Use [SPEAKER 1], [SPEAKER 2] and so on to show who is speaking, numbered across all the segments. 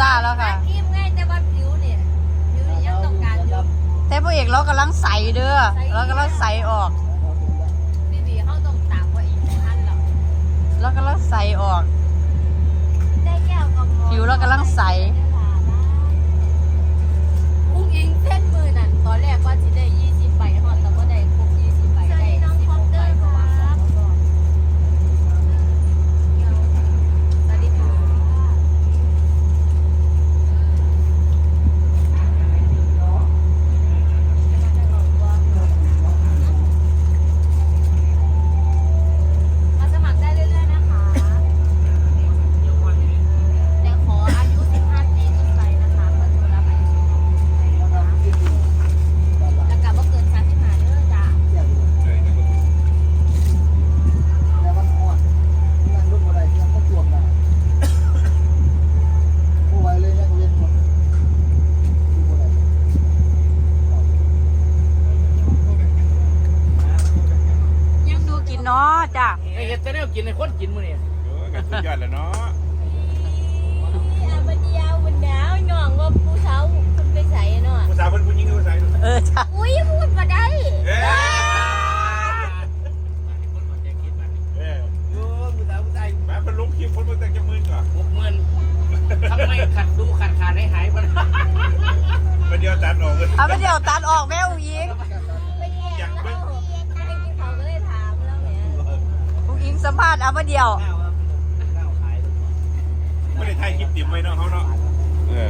[SPEAKER 1] จ้าแล้วค่ะ
[SPEAKER 2] ครีมไงแต่ว่าผิวเนี่ยผิวเนี่ยยังต้องการอยู่
[SPEAKER 1] แต่พระเอกเรากำลังใสเด้อเรากำลังใสออก
[SPEAKER 2] บีบีเขาต้องตามว่าอีกท่านหรอก
[SPEAKER 1] เรากำลังใสออก
[SPEAKER 2] ได้แก้วกับหมอ
[SPEAKER 1] ผิวเรากำลังใส
[SPEAKER 2] อุ้งอิงเส้นมือนั่นตอนแรกว่าสิได้ยี่สิบใบฮอดแต่ว่าได้ครบยี่สิบใบได้สิบหกใบเพราะว่าของเขาบอกสวัสดีค่ะมาสมัครได้เรื่อยๆนะคะ แต่ขออายุ 15 ปีขึ้นไปนะคะ เพื่อตัวรับอายุ15ปีนะคะแล้วก็บ่เกิน35เด้อจ้า
[SPEAKER 3] แล้วมันอ่อนนั่งรถอะไรยังก็จวบได้ผู้ไว้เลยยังเล่นหมดดูอะไร
[SPEAKER 1] ยังดูกินเนาะจ้ะ
[SPEAKER 4] ไอ้ กินในคนกินมื้อนี่
[SPEAKER 5] เออก็สุดยอดแล้วเนาะ
[SPEAKER 2] อย่ามาเดียวมันหนาวหน่องว่าผู้สาวคุณไปใส่เนาะ
[SPEAKER 5] ภาษาเป็นผู้หญิงหรือภาษาหนุ่ม
[SPEAKER 1] เออจ้ะ
[SPEAKER 2] อุ้ยพูดมาได้
[SPEAKER 5] เอ้ย
[SPEAKER 4] คนบ่ใจคิดบัดนี้
[SPEAKER 5] เอ้ย
[SPEAKER 4] โอ้ผู้สาวผู้ชาย
[SPEAKER 5] แม่เป็นลูกคิมคนเมืองแต่งจะมื่นก่อน
[SPEAKER 4] 60,000ทำไมขัดดูขัดขาดให้หายบ่
[SPEAKER 5] มาเดียวตัดออกเลย
[SPEAKER 1] เอาไปเดี๋ยวตัดออกแม่อุ๋งอิง
[SPEAKER 2] เป็นแย่แล้วไม่กินเขาก็เลยถามแล้วเนี่ย
[SPEAKER 1] อุ๋ งอิงสัมภาษณ์เอาไปเดียว
[SPEAKER 5] ไม่ได้ถ่ายคลิปติ่มไว้เนาะเขาเนาะเออ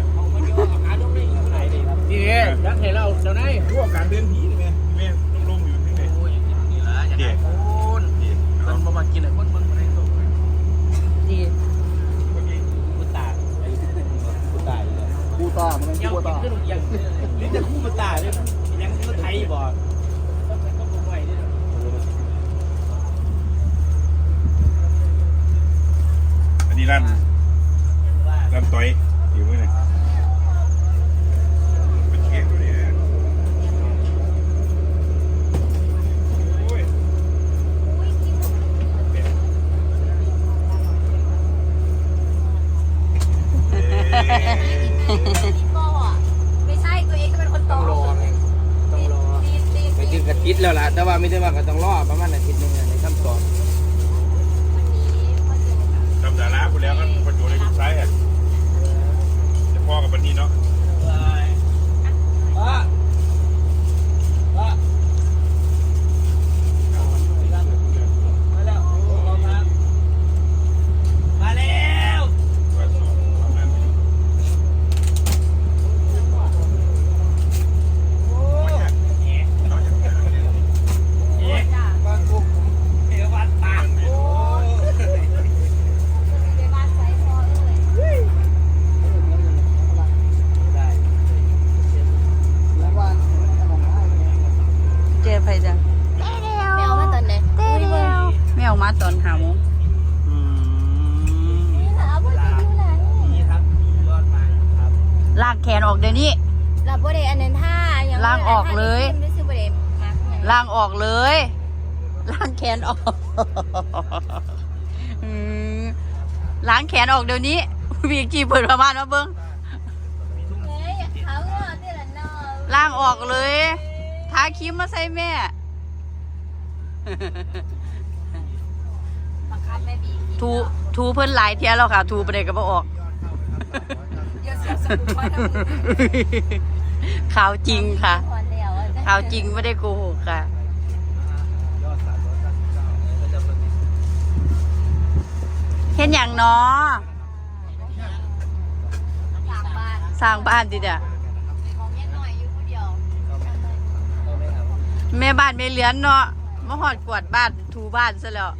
[SPEAKER 4] นี่ไงยักษ์ให้เราเจ้านาย
[SPEAKER 5] ร่วมการเดินผีนี่แม่แม่ต้องลงอยู่ที่ไหน
[SPEAKER 4] โอ้ยนี่ล่ะอย่าได้คน
[SPEAKER 5] ดี
[SPEAKER 4] มั
[SPEAKER 5] เอา
[SPEAKER 4] นบ่มากินไอ้คนมันบ่ได้ตก
[SPEAKER 1] ดี
[SPEAKER 5] คนนี้
[SPEAKER 4] กูตาไอ้กูตายเลย
[SPEAKER 3] กูตามันเป็น
[SPEAKER 4] ยัง
[SPEAKER 3] กู
[SPEAKER 4] กิน
[SPEAKER 3] ตา
[SPEAKER 4] ขึ้นยังนี่จะคู่กูตาเลยยังมันไทยบ่ก็บ่ไหวนี่
[SPEAKER 5] อันนี้ร้านร้านต้อยอยู่เมื่อไหร่เป็นเค้กตัวนี้โอ้ย
[SPEAKER 2] อุ้ยกิน
[SPEAKER 5] เอ้ย
[SPEAKER 2] พี่โก้อะไม่ใช่ตัวเองก็เป็นคนโต
[SPEAKER 4] ต้องรอไงต้องรอ
[SPEAKER 2] ตีตี
[SPEAKER 4] ไป
[SPEAKER 2] ตี
[SPEAKER 4] ถึงอาทิตแล้วล่ะ แต่ว่าไม่ได้ว่าก็ต้องรอประมาณอาทิตย์หนึงในคำตอบ
[SPEAKER 2] วันนี้พ่อเจอกับ
[SPEAKER 5] ทำสาราคุณแล้วกันคนอยู่ในลูกซ้ายอะจะพ่อกับปันนี้เนาะ
[SPEAKER 4] ป้าป้ามาแล้วมาแล้ว
[SPEAKER 2] จ้า
[SPEAKER 3] บ้านกู
[SPEAKER 4] เดี๋ยววัดตาโอ้ย
[SPEAKER 2] ในบ้านไซพ่อเอ้ย
[SPEAKER 4] ได้
[SPEAKER 3] หลังบ้านของห้าง
[SPEAKER 1] เจอไปจัง
[SPEAKER 2] แมวมาตอนไหน
[SPEAKER 1] เต้เดียวแม่ออกมาตอนหาโมง
[SPEAKER 2] นี่เหรอพ่อจะอยู่ไหน
[SPEAKER 4] นี่ครับยอดมาครับ
[SPEAKER 1] ลากแขนออกเดี๋ยว นี้
[SPEAKER 2] หลับบ่ได้อันนั้นท่ายัง
[SPEAKER 1] ล้างออกเลย
[SPEAKER 2] ไม่ซื้อบ่ได้มักเนี่ย
[SPEAKER 1] ล่างออกเลย ล้างแขนออกอืมล้างแขนออกเดี๋ยวนี้วีกีเปิดประมาณมาเบิ้ง
[SPEAKER 2] เฮ้ยเขาอะที่ละนอ
[SPEAKER 1] ล้างออกเลยทาครีมมาใส่แม่
[SPEAKER 2] บังคับแม่บี
[SPEAKER 1] ทูทูเพิ่นหลายเที่ยแล้วค่ะ ทูไปเลยก็บ่ออก
[SPEAKER 2] เดี๋ยวเสียสมุนไพรทั้งหมด
[SPEAKER 1] ข่าวจริงค่ะ
[SPEAKER 2] พอแล้วอะ
[SPEAKER 1] ข่าวจริงไม่ได้โกหกค่ะ เห็นอย่างเนาะ
[SPEAKER 2] ฝากบ้าน
[SPEAKER 1] สร้างบ้านดิเด้อ
[SPEAKER 2] ของยังหน่อยอยู่ผู้เดียว
[SPEAKER 1] แม่บ้านไม่เลื้อนเนาะมาหอดกวาดบ้านทูบ้านซะแล้ว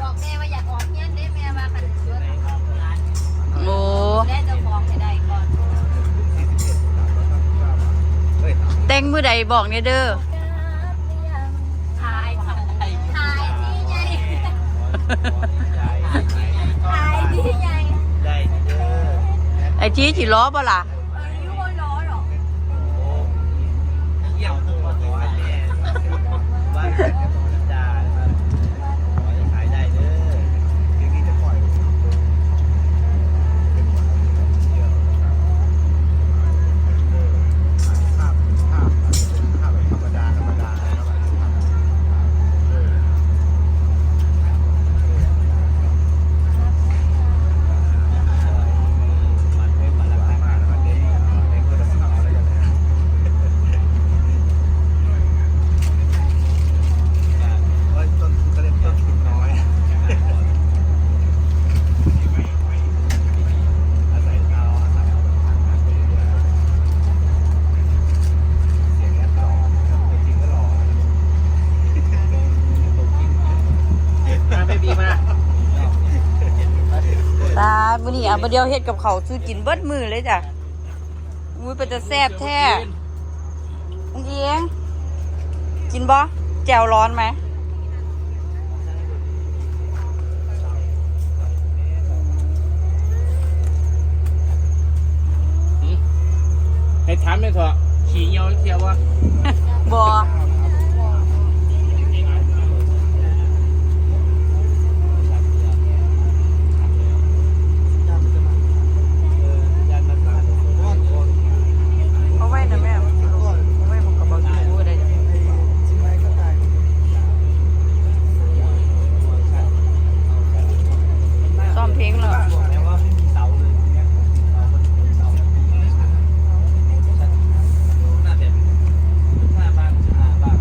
[SPEAKER 2] บอกแม่ว่าอยากออกเฮียนได้แม่ว่าคันชวน มือใด
[SPEAKER 1] บอกเนี่ยเด้อ
[SPEAKER 2] ถ่ายที่ใหญ่ถ่ายที่ใหญ่
[SPEAKER 1] ไอ้จี้จีล้อบ่ล่ะ
[SPEAKER 2] อายุร้อยหรอ
[SPEAKER 4] เยี่ยมตัวตัวแม่ว่าจ้าครับขอให้ขายได้เด้อ
[SPEAKER 3] ทีนี้จะปล่อย
[SPEAKER 1] มื้อนี้อะบ่เดียวเฮ็ดกับเขาวสู้กินเบิดมือเลยจ้ะอุ้ยเป็นจะแซ่บแท้อุ้งเอียงกินบ่แจ่วร้อนไหม
[SPEAKER 4] ให้ถามเลยเถอะขี่เหี่ยวเทียววะ
[SPEAKER 1] บ่
[SPEAKER 3] ย่านมันตาก้อนก้อน
[SPEAKER 1] เอาไว้นะแม่เอาไว้ผมก็บ่รู้ได้จ้ะ
[SPEAKER 3] ชิมไหมก็ตาย
[SPEAKER 1] ซ้อมเพลงเหรอ
[SPEAKER 3] บอกแล้วว่าไม่มีเสาเลยเนี่ยเสามันเสาน่าจะหน้าบ้านอ่าบ้าน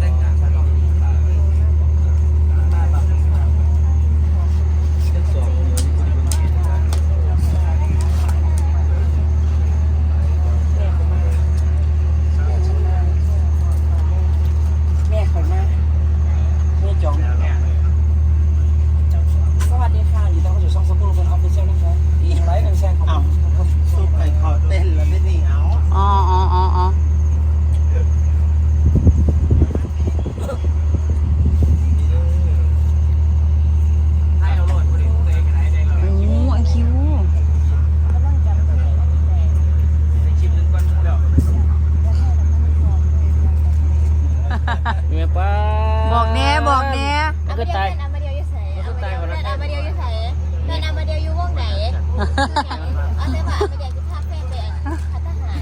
[SPEAKER 3] แต่งงานก็ต้องมีบ้านหน้าบ้านเส้นสองเดียวนี่คุณเป็นเกียรตินะ
[SPEAKER 6] แม่ข่อยมาแม่จองสวัสดีค่ะอยู่ตรงอยู่ช่องสปูนบนออฟฟิเชียลนะคะอีกไลค์หนึ่งแชร์ของผม
[SPEAKER 3] ซุปไก่ขอเต้นแล้วไม่นี่เอา
[SPEAKER 1] อ๋ออ๋ออ๋ออ๋อโอ้ไอคิว
[SPEAKER 4] เมียป้า
[SPEAKER 1] บอกแน่บอกแน่
[SPEAKER 4] มันก็ตาย
[SPEAKER 2] แม่นำมาเดียวอยู่ไส
[SPEAKER 4] มันก็ตายหมดแล้ว
[SPEAKER 2] แม่นำมาเดียวอยู่ไสแม่นำมาเดียวอยู่วงไหนเอาแต่ว่ามาเดียวคือภาพแฟนเป็นพัฒหาร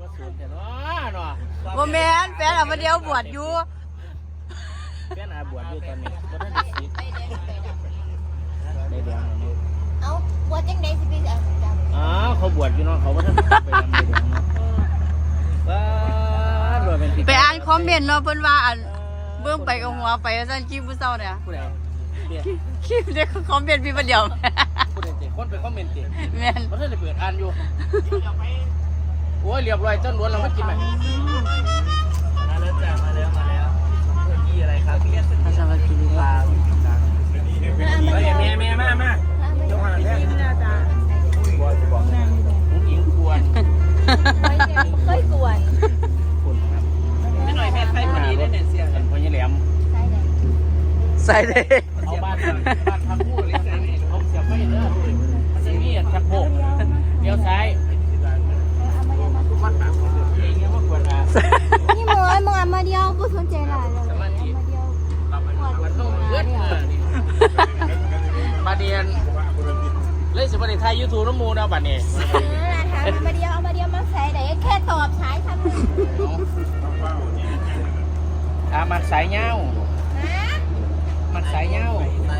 [SPEAKER 4] ว่าสูงแต่เนาะเนาะ
[SPEAKER 1] บ่แม่นแฟนเอามาเดียวบวชอยู่
[SPEAKER 4] แฟนอาบวชอยู่ตอนนี้บ่ทัน
[SPEAKER 2] ไป
[SPEAKER 4] ได้สิ
[SPEAKER 2] ไปแดงไปดำ
[SPEAKER 4] ได้แดงแล้วนี่
[SPEAKER 2] เอ้าบวชจังไดสิไปเอาดำ
[SPEAKER 4] อ๋อเขาบวชอยู่เนาะเขาบ่ทันได้ไปดำไปแดงเนาะ
[SPEAKER 1] ไปอ่านคอมเมนต์เนาะเพิ่นว่าอันเบิ่งไปกับหัวไปว่าซั่นคลิปผู้เฒ่าเนี่ย
[SPEAKER 4] ผู้ใดเบี้ย
[SPEAKER 1] คลิปเด็กคอมเมนต์พี่ประเดียว
[SPEAKER 4] ผู้ใดเตะคนไปคอมเมนต์เตะ
[SPEAKER 1] แม่น
[SPEAKER 4] บ่ทันได้เปิดอ่านอยู่โอ้ยเรียบร้อยต้นล้วนแล้วมากินไหม
[SPEAKER 3] มาแล้วจ้ามาแล้วมาแล้วเพื่อนยี่อะไรครับเรียกเป็น
[SPEAKER 1] ภาษาบาลี
[SPEAKER 3] ปลา
[SPEAKER 4] เฮ้ยแม่แม่มามา
[SPEAKER 3] เจ้าหา
[SPEAKER 2] ใช่เลย
[SPEAKER 1] ใส่เลย
[SPEAKER 4] เอาบ้านบ้านพักผู้เลยเขาเสียบไฟเด้อมันจะมีชักโครกเลี้ยวซ้ายเองยังว่าควรอะ
[SPEAKER 2] นี่มึงไอ้มึงอะมาเดียวกูสนใจหลายเลย
[SPEAKER 4] สมาธิ
[SPEAKER 2] มาเดียว
[SPEAKER 4] มันต้องเลือดเออนี่มาเดียนเลยสิบวันไทยยูทูบน้ำมูนะบัดนี้
[SPEAKER 2] เออถามมาเดียวเอามาเดียวมาใส่ไหนแค่ตอบใช้ทำ
[SPEAKER 4] อ่ามันสายเงา
[SPEAKER 2] ฮะ
[SPEAKER 4] มันสายเงา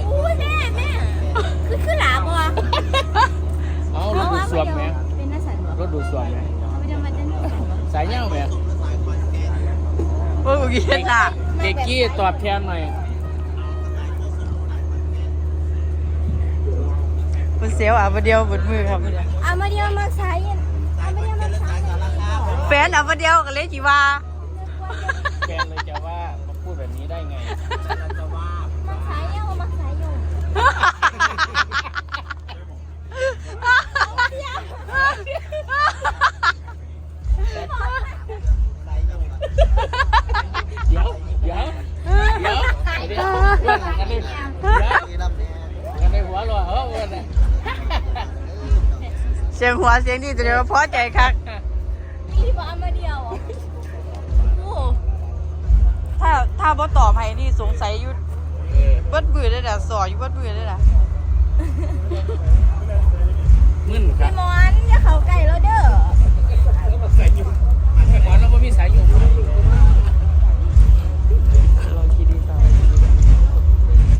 [SPEAKER 2] อู้แม่แม่คือคือหลาบัว
[SPEAKER 4] เอารถดูดซ่วมไหม
[SPEAKER 2] เป็นนักสันบัว
[SPEAKER 4] รถดูดซ่วมไหม
[SPEAKER 2] เอามาเดียวมาเต้น
[SPEAKER 4] สายเงาไหม
[SPEAKER 1] โอ้ยเฮ็ดน่ะ
[SPEAKER 4] เด็กกี้ตอบแทนหน่อย
[SPEAKER 1] เพิ่นเสียวอะบ่เดียวเบิดมือครับ
[SPEAKER 2] เอามาเดียวมาใส่เอามาเดียวมาใส่
[SPEAKER 1] แฟนเอาบ่เดียวก็เลยสิว่า
[SPEAKER 4] แกนเลยจะว่ามาพูดแบบนี้ได้ไง
[SPEAKER 2] มาใส่เอามาใส่อยู่ เอามาเดียว
[SPEAKER 4] เดี๋ยวเดี๋ยวเดี๋ยวเดี๋ยวเพื่อนกันเลยเดี๋ยว
[SPEAKER 3] นี่ลำแน่
[SPEAKER 4] กันในหัวรัวเออเพื่อนน่ะ
[SPEAKER 1] เสียงหัวเสียงดีตัวเดียวพอใจคัก
[SPEAKER 2] นี่บอกเอามาเดียวอะโอ้
[SPEAKER 1] ถ้าถ้าบ่ตอบให้นี่สงสัยอยู่ เบิดบือได้ด่ะสออยู่เบิดบือได้ด่ะ
[SPEAKER 4] มึนครับพ
[SPEAKER 2] ี่มอนอย่าเขาไกล้เราเด้อใส่
[SPEAKER 4] มอนเราไม่มีสายอยู่